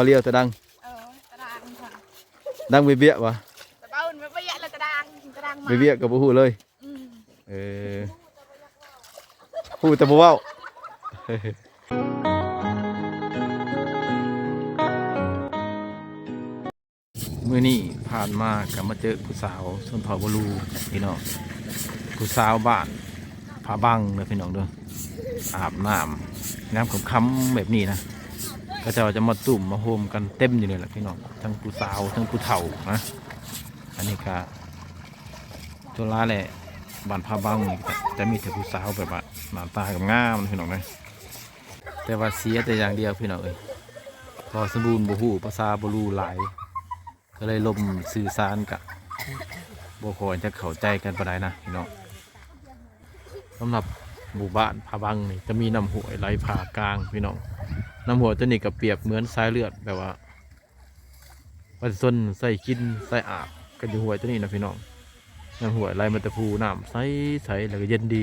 ตอนเลี้ยวแต่ดังเออกระดางค่ะดังไปเบี้ยวะแต่เบ้ามันไม่เยอะเลยกระดางกระดางมาไปเบี้ยกับบ่ฮู้เลยอืมเออฮู้แต่บ่เว้ามื้อนี้ผ่านมาก็มาเจอผู้สาวชนเผ่าบลูพี่น้องผู้สาวบ้านผาบังเด้อพี่น้องเด้ออาบน้ำน้ำค่ำๆแบบนี้นะ ก็จะจะมาตุ่มมาโฮมกันเต็มอยู่เลยแหละพี่น้องทั้งผู้สาวทั้งผู้เฒ่านะอันนี้ก็ตัวร้าแหละบ้านพาบังนี่ก็จะมีแต่ผู้สาวแบบว่าหน้าตากับง่ามพี่น้องเลยแต่ว่าเสียแต่อย่างเดียวพี่น้องเอ้ยพอสมบูรณ์บ่ฮู้ภาษาบ่รู้หลาย ก็เลยลมสื่อสารกับบ่คอยจะเข้าใจกันปานใดนะพี่น้องสำหรับหมู่บ้านพาบังนี่จะมีน้ำห้วยไหลผ่ากลางพี่น้อง น้ำหัวตัวนี้กับเปรียบเหมือนสายเลือดแบบว่าวันส้นใส่กินใส่อาบกันอยู่หัวตัวนี้นะพี่น้องน้ำหัวไหลมันตะพูน้ำใสใสแล้วก็เย็นดี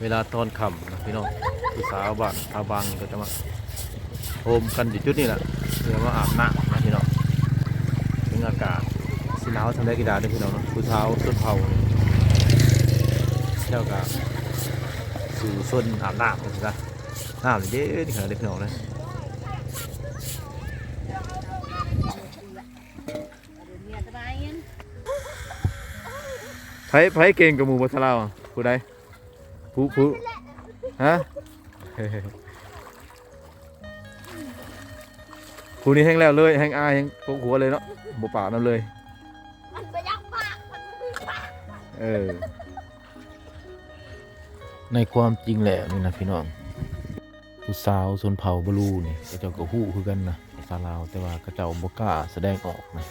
เวลาตอนค่ำนะพี่น้องผู้สาวบ้านพาบังก็จะมาโฮมกันอยู่จุดนี้แหละเพื่อมาอาบน้ำนะพี่น้องถึงอากาศสิหนาวทำได้กี่ดาด้วยพี่น้องนะผู้สาวส้นเผาเจ้าก็สู่ส้นอาบน้ำกันสินะ น้ำเย็นขนาดเด็กน้องเลยไผไผเก่งกับหมูบัทลาวผู้ใดผู้ผู้ฮะผู้นี้แห้งแล้วเลยแห้งอายแห้งปวดหัวเลยเนาะบปากน้ำเลยเออในความจริงแล้วนี่นะพี่น้อง ผู้สาวชนเผ่าบลูนี่ก็เจ้าก็ฮู้คือกันนะภาษาลาวแต่ว่าก็เจ้าบ่กล้าแสดงออกนะ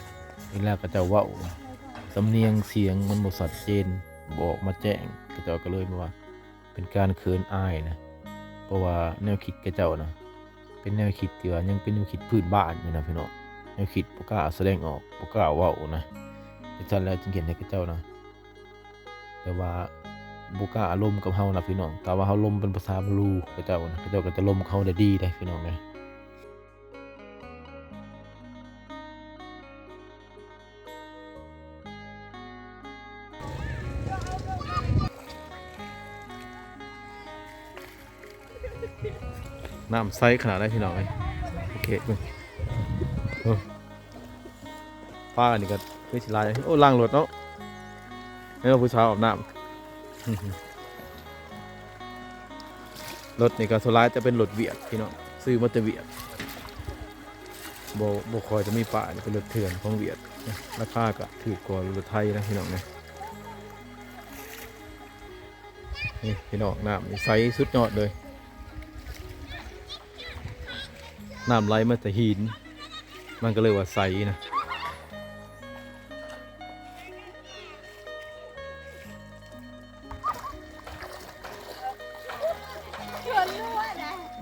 เวลาก็เจ้าเว้าสำเนียงเสียงมันบ่ชัดเจนบอกมาแจ้งก็เจ้าก็เลยมาว่า เป็นการเขินอายนะเพราะว่าแนวคิดก็เจ้านะเป็นแนวคิดที่ว่ายังเป็นแนวคิดพื้นบ้านอยู่นะพี่น้องแนวคิดบ่กล้าแสดงออกบ่กล้าเว้านะดังนั้นแล้วจึงเห็นให้กับเจ้านะแต่ว่า บุกล้าอารมณ์กับเฮานะพี่น้อง แต่ว่าเฮาลมเป็นภาษาบลูก็เจ้านะก็เจ้าก็จะลมเขาได้ดีได้พี่น้องไงน้ำใสขนาดได้พี่น้องเลยโอเคเบิ่งเออป้านี่ก็คือสิลายโอ้ล้างรถเนาะนี่เราผู้สาวอาบน้ำ รถนี่ก็สุดท้ายจะเป็นรถเวียดพี่น้องซื้อมาแต่เวียดโบโบคอยจะมีป่าเป็นรถเถื่อนของเวียดราคาก็ถูกกว่ารถไทยนะพี่น้องนะนี่พี่น้องน้ำนี่ใสสุดยอดเลยน้ำไหลมาแต่หิน มันก็เลยว่าใสนะ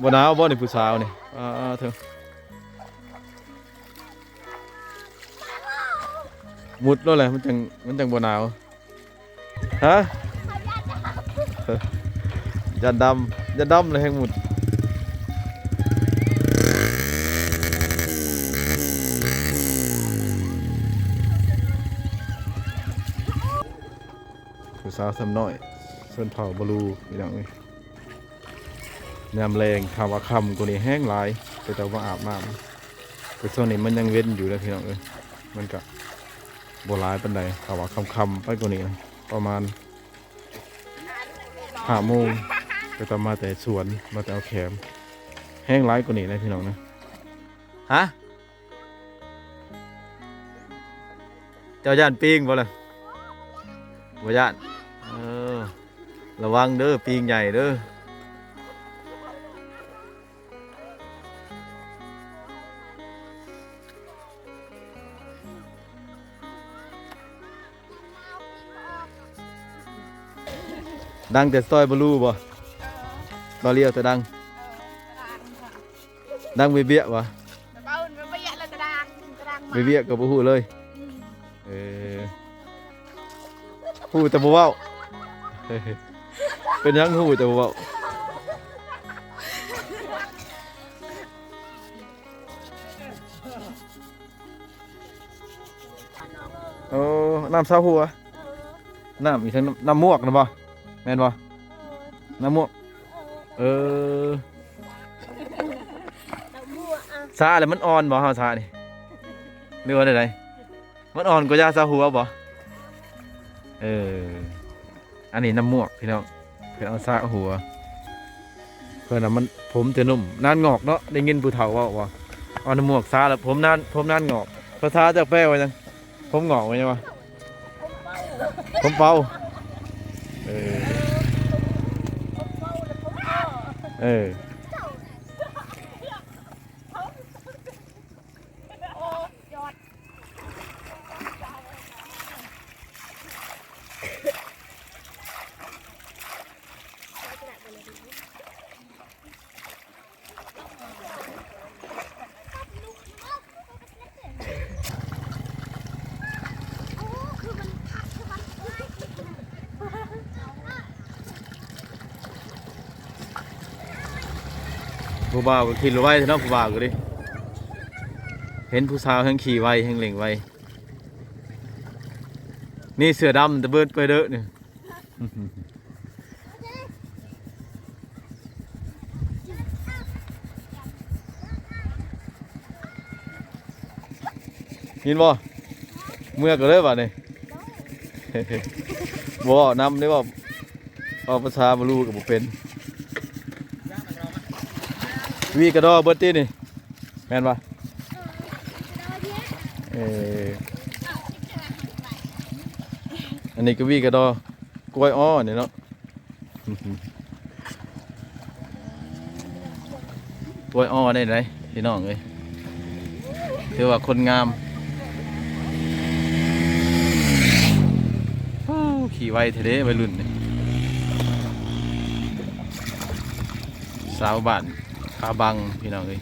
บ่หนาวบ่นี่ผู้สาวนี่อ่าเถอะมุดแล้วแหละมันจังมันจังบ่หนาวฮะยันดำยันดำเลยแหงหมุดผู้สาวสำน้อยส่วนเผาบลูพี่น้องเอ้ ยยามแรงคำว่าคำกูนี่แห้งหลายแต่จะว่าอาบน้ำแต่ช่วงนี้มันยังเว้นอยู่แล้วพี่น้องเอ้ยมันก็โบราณปันใดคำว่าคำคำไปกูนี่นะประมาณห้าโมงก็จะมาแต่สวนมาแต่เอาแขม แห้งหลายกูนี่นะพี่น้องนะฮะเจ้าย่านปิงบ่ล่ะบ่ย่านเออระวังเด้อปิงใหญ่เด้อ ดังแต่ซอยบลูบ่ตอเลียวแต่ดังดางค่ะดังเบียบ่เบามันไม่เยอะเลยกระดางกระดางมาไปเบียกับผู้เลย เออฮู้แต่บ่เว้าเป็นยังฮู้แต่บ่เว้าโอ้น้ำซาหัวน้ำอีกทั้งน้ำมวกนะบ่ แม่นบ่น้ำมวกเออซาแล้วมันอ่อนบ่เฮาซานี่หรือว่าไดๆมันอ่อนกว่ายาซาหัวบ่เออ อันนี้น้ำมวกพี่น้องเพิ่นเอาซาหัว เพิ่นน่ะมันผมจะนุ่มนานงอกเนาะได้ยินผู้เฒ่าว่าว่เอาน้ำมวกซาแล้วผมนานผมนานงอกภาษาจากแป้ว่าจังผมงอกว่าจังวะผมเป่าเออ เผู้บ่าวก็ขี่รถไว้เนาะผู้บ่าวก็ดิเห็นผู้สาวทั้งขี่ไวทั้งเล่งไวนี่เสือดำตะเบิดไปเด้อเนี่ยยินบ่เมื่อก็เลยบ่เนี่ยบ่นำได้บ่เอาภาษาบ่รู้ก็บ่เป็น วีกระดอเบิร์ตี้นี่แมนปะเอออันนี้ก็วีกระดอกล้วยอ้อนี่เนาะกล้วยอ้อได้ไรพี่น้องเอ้ยถือว่าคนงามขี่ไวเทเดวัยรุ่นสาวบ้าน พาบังพี่น้องเอ้ย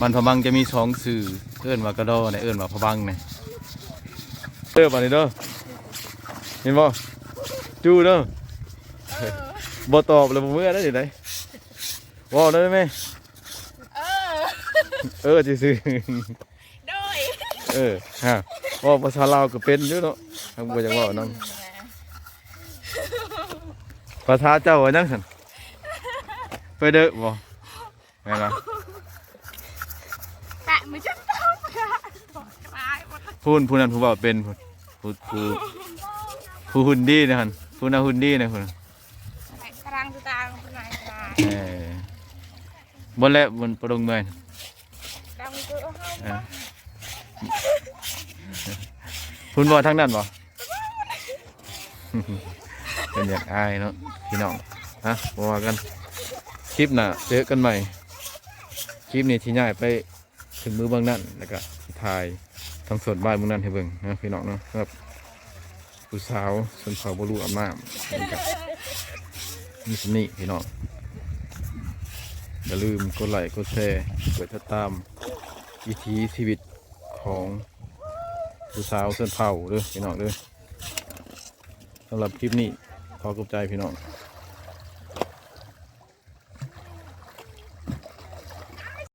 มันพาบังจะมีสองสื่อเอื้อนว่ากระดอเนี่ยเอื้อนว่าพาบังเนี่ยเด้อป่านนี้เด้อเห็นบ่จูเด้อบ่ตอบเลยบ่เมื่อได้ดิได้บ่ได้ไหมเออเออซื่อโดยๆเออฮะบ่ภาษาลาวก็เป็นอยู่เนาะทางบ่จังเว้านํภาษาเจ้าว่าจังซั่นไปเด้อบ่ แม่นบ่แตะมือฉันต้องตายหมดพูนพูนั้นผู้เว้าเป็นพูนผู้ผู้ผู้หุ่นดีนะหั่นผู้น่ะหุ่นดีนะพุ่นตารางตารางเป็นไงตายเออบนและบนประดงเมืองดังตัวเฮาเออคุณบ่ทางนั้นบ่ เป็นอยากอายเนาะพี่น้องฮะบ่ว่ากันคลิปหน่ะเจอกันใหม่ คลิปนี้ที่ย้ายไปถึงมือเบางนั่นแล้วก็ถ่ายทั้งสดบ้านเมืองนั่นให้เบิ่งนะพี่น้องเนาะครับผู้สาวสนเผาบรูอำนาจนี่ก็มีสนี่พี่น้องอย่าลืมกดไลค์กดแชร์กดติดตามวิถีชีวิตของผู้สาวเส้นเผาเด้อพี่น้องเด้อสำหรับคลิปนี้ขอกบใจพี่น้อง